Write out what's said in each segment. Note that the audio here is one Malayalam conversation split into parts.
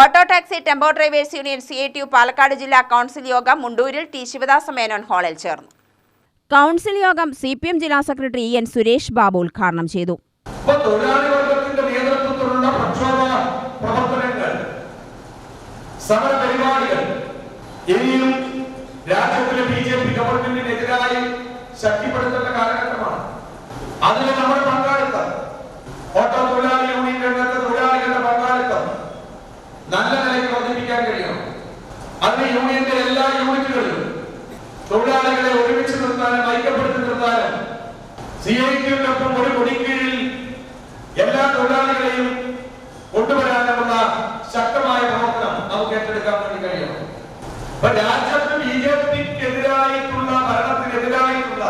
Auto taxi tempo drivers union C I T U Palakkad ജില്ലാ കൗൺസിൽ യോഗം മുണ്ടൂരിൽ ടി ശിവദാസ മേനോൻ ഹാളിൽ ചേർന്നു. കൗൺസിൽ യോഗം സി പി എം ജില്ലാ സെക്രട്ടറി എൻ സുരേഷ് ബാബു ഉദ്ഘാടനം ചെയ്തു. ഇപ്പൊ തൊഴിലാളി വർഗത്തിന്റെ നേതൃത്വത്തിലുള്ള പ്രക്ഷോഭ പരിപാടികൾ ഇനിയും രാജ്യത്തിലെ ബി ജെ പി ഗവൺമെന്റിനെതിരായി ശക്തിപ്പെടുത്തേണ്ട കാലഘട്ടമാണ്. അതിന് നമ്മുടെ പങ്കാളിത്തം ഓട്ടോ തൊഴിലാളി യൂണിയൻ രംഗത്തെ തൊഴിലാളികളുടെ പങ്കാളിത്തം നല്ല വർദ്ധിപ്പിക്കാൻ കഴിയണം അതിന് യൂണിയന്റെ എല്ലാ യൂണിറ്റുകളിലും തൊഴിലാളികളെ ഒരുമിച്ച് നിർത്താനും ഐക്യപ്പെടുത്തി നിർത്താനും സി ഐ ടിയുടെയൊപ്പം ഒരു കൊടിക്കീഴിൽ എല്ലാ തൊഴിലാളികളെയും കൊണ്ടുവരാനുമുള്ള ശക്തമായ പ്രവർത്തനം നമുക്ക് ഏറ്റെടുക്കാൻ വേണ്ടി കഴിയണം. അപ്പൊ രാജ്യത്ത് ബി ജെ പിക്കെതിരായിട്ടുള്ള ഭരണത്തിനെതിരായിട്ടുള്ള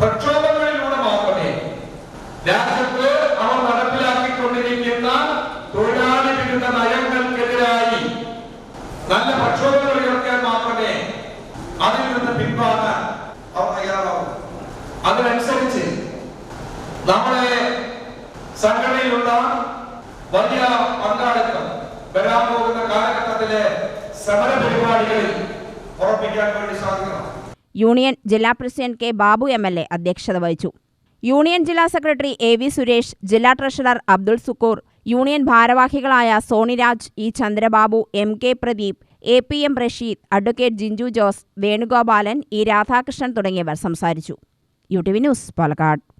പ്രക്ഷോഭങ്ങളിലൂടെ മാത്രമേ രാജ്യത്ത് അവർ നടപ്പിലാക്കിക്കൊണ്ടിരിക്കുന്ന തൊഴിലാളി വിരുദ്ധ നയങ്ങൾക്കെതിരായി നല്ല പ്രക്ഷോഭങ്ങൾ ഉയർത്തിയാൽ മാത്രമേ അതിൽ നിന്ന് പിൻവാങ്ങാൻ അവർ തയ്യാറാവൂ. അതിനനുസരിച്ച് നമ്മുടെ സംഘടനയിലുള്ള വലിയ പങ്കാളിത്തം വരാൻ പോകുന്ന കാലഘട്ടത്തിലെ സമര പരിപാടികളിൽ ഉറപ്പിക്കാൻ വേണ്ടി സാധിക്കണം. യൂണിയൻ ജില്ലാ president K Babu M L A അധ്യക്ഷത വഹിച്ചു. യൂണിയൻ ജില്ലാ സെക്രട്ടറി എ വി സുരേഷ് ജില്ലാ ട്രഷറർ അബ്ദുൾ സുക്കൂർ യൂണിയൻ ഭാരവാഹികളായ Soniraj E. Chandrababu M. K. Pradeep A. P. M. Rasheed advocate Jinju Jose Venugopalan E. Radhakrishnan തുടങ്ങിയവർ സംസാരിച്ചു. U T V news Palakkad.